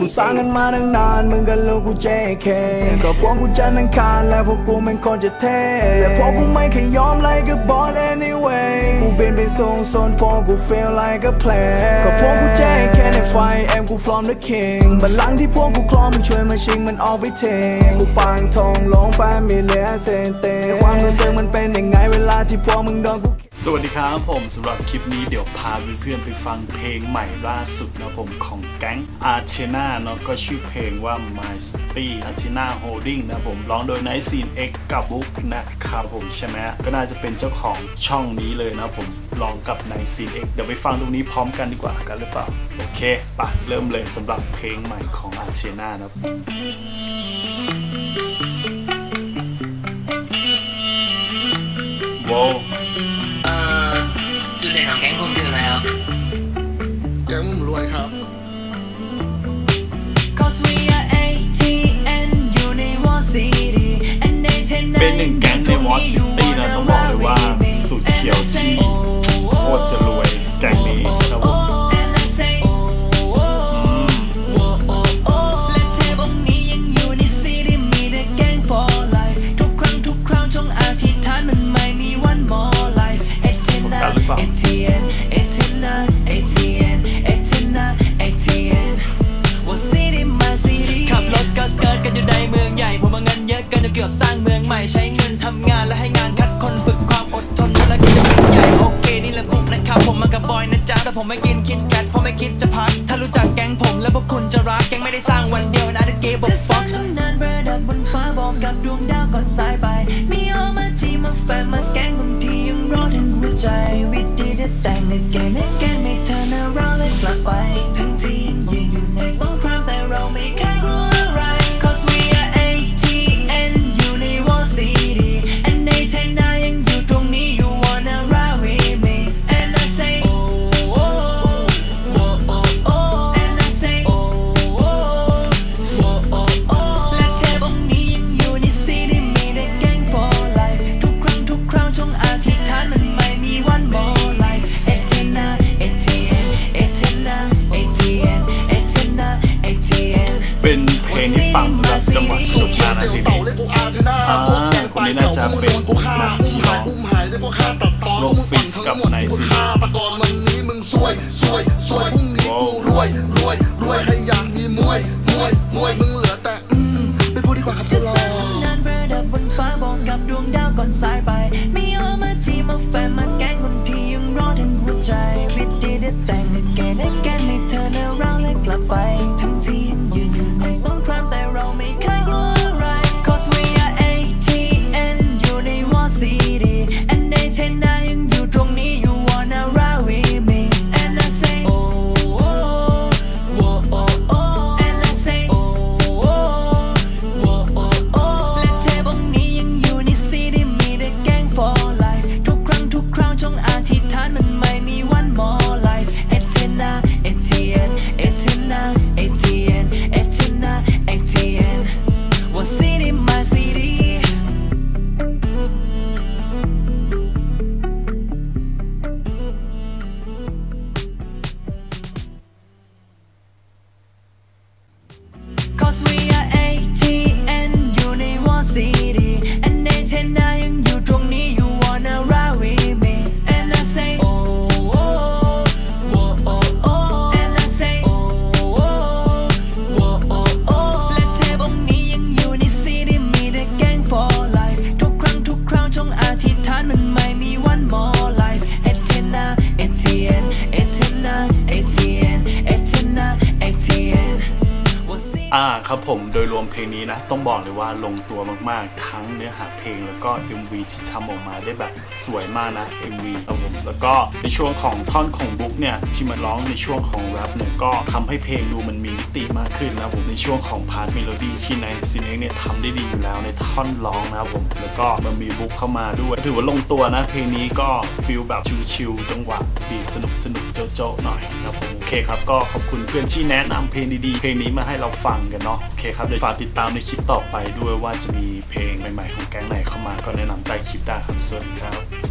กูสร้างกันมาตั้งนานมึงกับลูกกู JK ก็พวกกูจะนังคารและพวกกูมันคนจะเท่แต่พวกกูไม่เคยยอมไล่กับบอส anyway กูเป็นไปสูงส่วนพวกกู feel like a play ก็พวกกู JK ใน ไฟเอ็มกู from the king บัลลังก์ที่พวกกูคลองมึงช่วยมาชิงมันออกไปเทงกูฟังทองลงแฟมิเลียเซนเตความรู้สึกมันเป็นยังไงเวลาที่พวกมึงโดนกูสวัสดีครับผมสำหรับคลิปนี้เดี๋ยวพาเพื่อนๆไปฟังเพลงใหม่ล่าสุดนะผมของแก๊งอาร์เชนาเนาะก็ชื่อเพลงว่า My City a r c h e n a Holding นะผมร้องโดย Night s c e n X กับบุ๊กนะครับผมใช่ไหมก็น่าจะเป็นเจ้าของช่องนี้เลยนะผมร้องกับ Night s c e n X เดี๋ยวไปฟังตรงนี้พร้อมกันดีกว่ากันหรือเปล่า โอเคปะเริ่มเลยสำหรับเพลงใหม่ของอาร์เชนานะว้าวเอ่อจุดเด่นของแก๊งผมคืออะไรครับ แก๊งผมรวยครับ Cause we are ATN อยู่ใน Wall City and they tend เป็นหนึ่งแก๊งในวอซิตี้นะต้องบอกเลยว่าสุดเขียวจีโคตรจะร อเปล่าเอเทนเอเทนาเอเทนเอเทนาเอเทน What city my city ขับรถกิร์ตสเกิร์ตกันอยู่ในเมืองใหญ่ผมเอาเงินเยอะเกินจนเกือบสร้างเมืองใหม่ใช้เงินทำงานและให้งานคัดคนฝึกความอดทนและก็จะเป็นใหญ่โอเคนี่แหละบุกนะครับผมมากับบอยนะจ๊ะแต่ผมไม่กินคิดแคทเพราะไม่คิดจะพัก ถ้ารู้จักแก๊งผมแล้วพวกคุณจะรักแก๊งไม่ได้สร้างวันเดียวนะเดเกบอกฟักจะสร้างนานประดับบนฟ้าบอกกับดวงดาวก่อนสายไปมีออมาจีมาแฟมา again จังหวะสนุกมากนะเพลงเต่านี้เรียกกูอาร์เทน่าอ่าพวกแกงคนนี้น่าจะเป็นกูฆ่านักอุ้มร้หาอยงอุ้มหายได้พวกฆ่าตัดตอนโลกฟิสกับไนท์ซีฆ่าตะกอนวันนี้มึงซวยซวยซวยพรุ่งนี้กูรวยรวยรวยใครอยากมีมวยมวยมวยมึงเหลือแต่อืมไม่พูดดีกว่าครับจะสร้างนานประดับบนฟ้าบอกกับดวงดาวก่อนสายไปมีออมาจีมาแฟนมาแก๊งคนที่ยังรอถึงหัวใจวิธีเด็ดแต่ง ครับผมโดยรวมเพลงนี้นะ ต้องบอกเลยว่าลงตัวมากๆ ทั้งเนื้อหาเพลงแล้วก็ MV ที่ทำออกมาได้แบบสวยมากนะ MV ครับผมแล้วก็ในช่วงของท่อนของบุ๊กเนี่ยที่มันร้องในช่วงของแรปเนี่ยก็ทำให้เพลงดูมันมีมิติมากขึ้นนะผมในช่วงของพาร์ทเมโลดี้ที่ในซีเน็กเนี่ยทำได้ดีอยู่แล้วในท่อนร้องนะผมแล้วก็มันมีบุ๊กเข้ามาด้วยถือว่าลงตัวนะเพลงนี้ก็ฟิลแบบชิลๆจังหวะบีทสนุกสนุกโจ๊ะๆหน่อยนะครับผมโอเคครับก็ขอบคุณเพื่อนที่แนะนำเพลงดีๆเพลงนี้มาให้เราฟังกันเนาะะโอเคครับเดี๋ยวฝากติดตามในคลิปต่อไปด้วยว่าจะมีเพลงใหม่ๆของแก๊งไหนเข้ามาก็แนะนำใต้คลิปได้ครับสวัสดีครับ